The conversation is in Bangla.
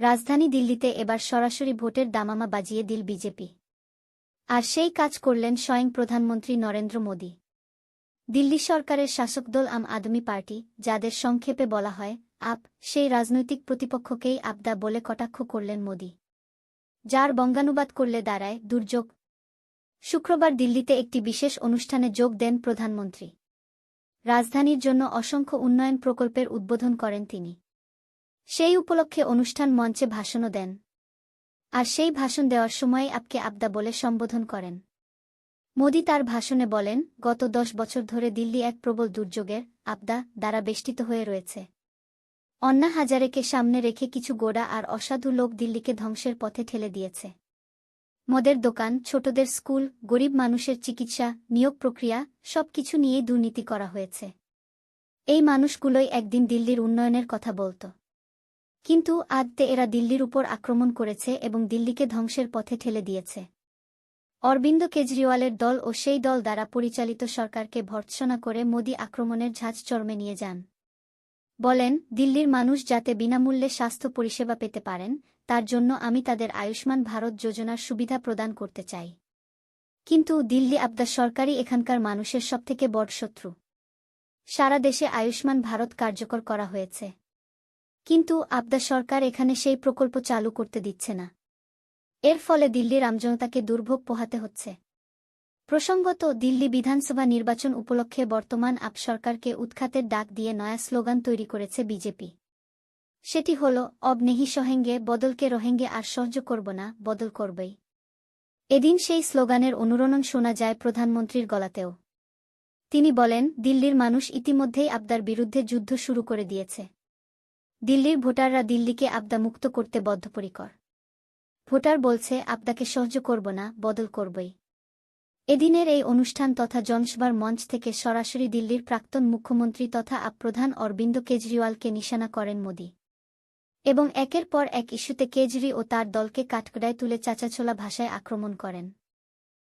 রাজধানী দিল্লিতে এবার সরাসরি ভোটের দামামা বাজিয়ে দিল বিজেপি। আর সেই কাজ করলেন স্বয়ং প্রধানমন্ত্রী নরেন্দ্র মোদী। দিল্লি সরকারের শাসক দল আম আদমি পার্টি, যাদের সংক্ষেপে বলা হয়, আপ, সেই রাজনৈতিক প্রতিপক্ষকেই আবদা বলে কটাক্ষ করলেন মোদী। যার বঙ্গানুবাদ করলে দাঁড়ায় দুর্যোগ। শুক্রবার দিল্লিতে একটি বিশেষ অনুষ্ঠানে যোগ দেন প্রধানমন্ত্রী। রাজধানীর জন্য অসংখ্য উন্নয়ন প্রকল্পের উদ্বোধন করেন তিনি। সেই উপলক্ষে অনুষ্ঠান মঞ্চে ভাষণও দেন। আর সেই ভাষণ দেওয়ার সময় আপকে আবদা বলে সম্বোধন করেন। মোদি তার ভাষণে বলেন, গত দশ বছর ধরে দিল্লি এক প্রবল দুর্যোগের আবদা দ্বারা বেষ্টিত হয়ে রয়েছে। অন্না হাজারেকে সামনে রেখে কিছু গোড়া আর অসাধু লোক দিল্লিকে ধ্বংসের পথে ঠেলে দিয়েছে। মদের দোকান, ছোটদের স্কুল, গরিব মানুষের চিকিৎসা, নিয়োগ প্রক্রিয়া সব কিছু নিয়েই দুর্নীতি করা হয়েছে। এই মানুষগুলোই একদিন দিল্লির উন্নয়নের কথা বলত। কিন্তু আদতে এরা দিল্লির উপর আক্রমণ করেছে এবং দিল্লিকে ধ্বংসের পথে ঠেলে দিয়েছে। অরবিন্দ কেজরিওয়ালের দল ও সেই দল দ্বারা পরিচালিত সরকারকে ভর্ৎসনা করে মোদী আক্রমণের ঝাঁজ চর্মে নিয়ে যান। বলেন, দিল্লির মানুষ যাতে বিনামূল্যে স্বাস্থ্য পরিষেবা পেতে পারেন, তার জন্য আমি তাদের আয়ুষ্মান ভারত যোজনার সুবিধা প্রদান করতে চাই। কিন্তু দিল্লি আবদা সরকারই এখানকার মানুষের সবথেকে বড় শত্রু। সারা দেশে আয়ুষ্মান ভারত কার্যকর করা হয়েছে। কিন্তু আবদা সরকার এখানে সেই প্রকল্প চালু করতে দিচ্ছে না। এর ফলে দিল্লির আমজনতাকে দুর্ভোগ পোহাতে হচ্ছে। প্রসঙ্গত, দিল্লি বিধানসভা নির্বাচন উপলক্ষে বর্তমান আপ সরকারকে উৎখাতের ডাক দিয়ে নয়া স্লোগান তৈরি করেছে বিজেপি। সেটি হল, অব নেহি সহেঙ্গে, বদলকে রোহেঙ্গে, আর সহ্য করব না, বদল করবেই। এদিন সেই স্লোগানের অনুরণন শোনা যায় প্রধানমন্ত্রীর গলাতেও। তিনি বলেন, দিল্লির মানুষ ইতিমধ্যেই আবদার বিরুদ্ধে যুদ্ধ শুরু করে দিয়েছে। দিল্লির ভোটাররা দিল্লিকে আবদা মুক্ত করতে বদ্ধপরিকর। ভোটার বলছে আবদাকে সহ্য করব না, বদল করবই। এদিনের এই অনুষ্ঠান তথা জনসভার মঞ্চ থেকে সরাসরি দিল্লির প্রাক্তন মুখ্যমন্ত্রী তথা প্রধান অরবিন্দ কেজরিওয়ালকে নিশানা করেন মোদী। এবং একের পর এক ইস্যুতে কেজরি ও তার দলকে কাঠকড়ায় তুলে চাচাছোলা ভাষায় আক্রমণ করেন।